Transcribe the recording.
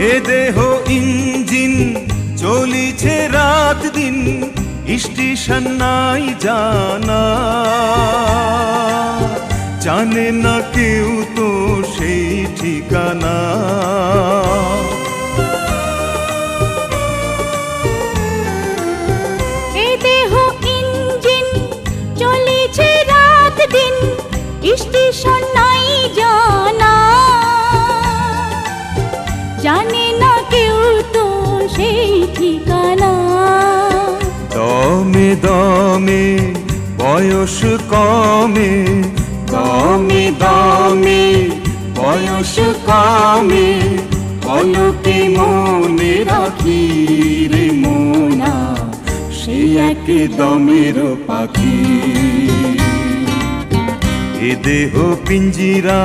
এ দেহ ইঞ্জিন চলিছে রাত দিন, স্টেশন নাই জানা। জানে না কেউ তো সেই ঠিকানা। স্টেশন নাই জানা। জানে না কেউ তো সেই ঠিকানা। দমে দমে, বয়স কমে। দমে দমে, বয়স কমে। পলকে মনে রাখি রে মোনা, সে এক দমের পাখি। এ দেহ পিঞ্জিরা